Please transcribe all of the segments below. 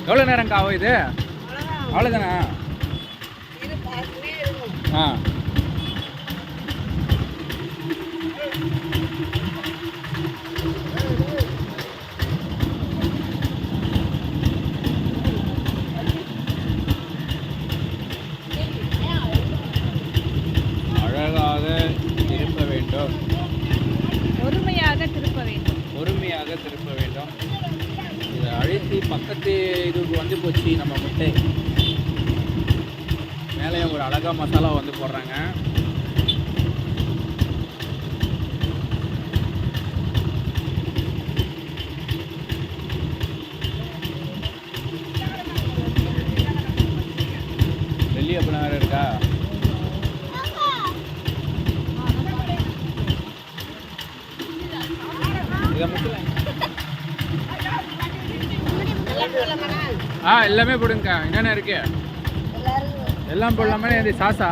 எவ்வளோ நேரம்க்கா ஆகும் இது? அவ்வளோதான் ஆ. அழகாக திருப்ப வேண்டும். பொறுமையாக திருப்ப வேண்டும். பொறுமையாக திருப்ப வேண்டும். இதை பக்கத்து இதுக்கு வந்து போச்சு நம்ம முட்டை. மேலே ஒரு அழகா மசாலா வந்து போடுறாங்க. டெல்லி அப்படின்னா வேறு இருக்கா? இதை முட்டை ஆ எல்லாமே போடுங்கக்கா. என்னென்ன இருக்கு? எல்லாம் போடலாமா இது சாசா?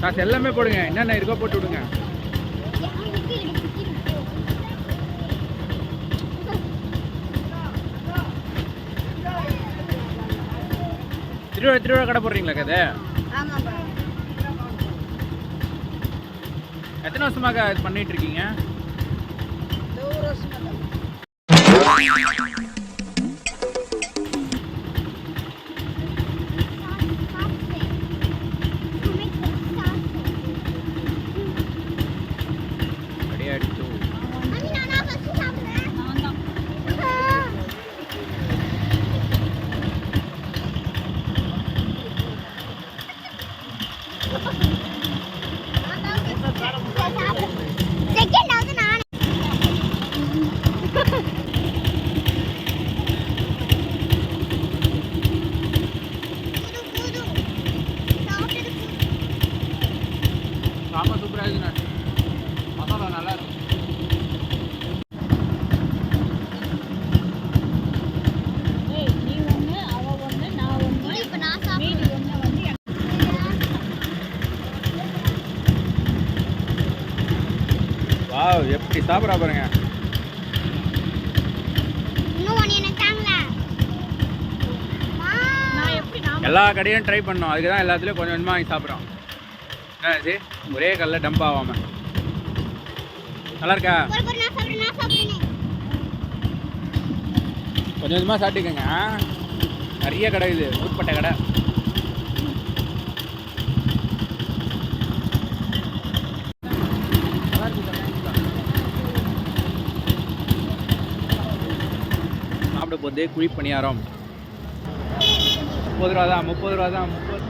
சாஸ் எல்லாமே போடுங்க. என்னென்ன இருக்கோ போட்டு விடுங்க. திருவிழா திருவிழா கடை போடுறீங்களா கதை? எத்தனை வருஷமாக இது பண்ணிட்டு இருக்கீங்க? நான். மீதி ஒண்ணு வந்து எனக்கு. வாவ் எப்படி சாப்பிட்றா பாருங்க. இன்னும் ஒன்று எனக்கு தாங்களா நான் எப்படி நாம எல்லா கடையும் ட்ரை பண்ணோம். அதுக்கு தான் எல்லாத்துலேயும் கொஞ்சம் கொஞ்சமாக வாங்கி சாப்பிட்றோம். இது ஒரே கல்ல டம்ப் ஆகாம நல்லா இருக்கா? கொஞ்சம் கொஞ்சமாக சாப்பிட்டுக்கோங்க நிறைய கடை இது ஊர்பட்ட கடை. சாப்பிட போதே குழி பணியாரம். முப்பது ரூபா தான் முப்பது ரூபா தான் முப்பது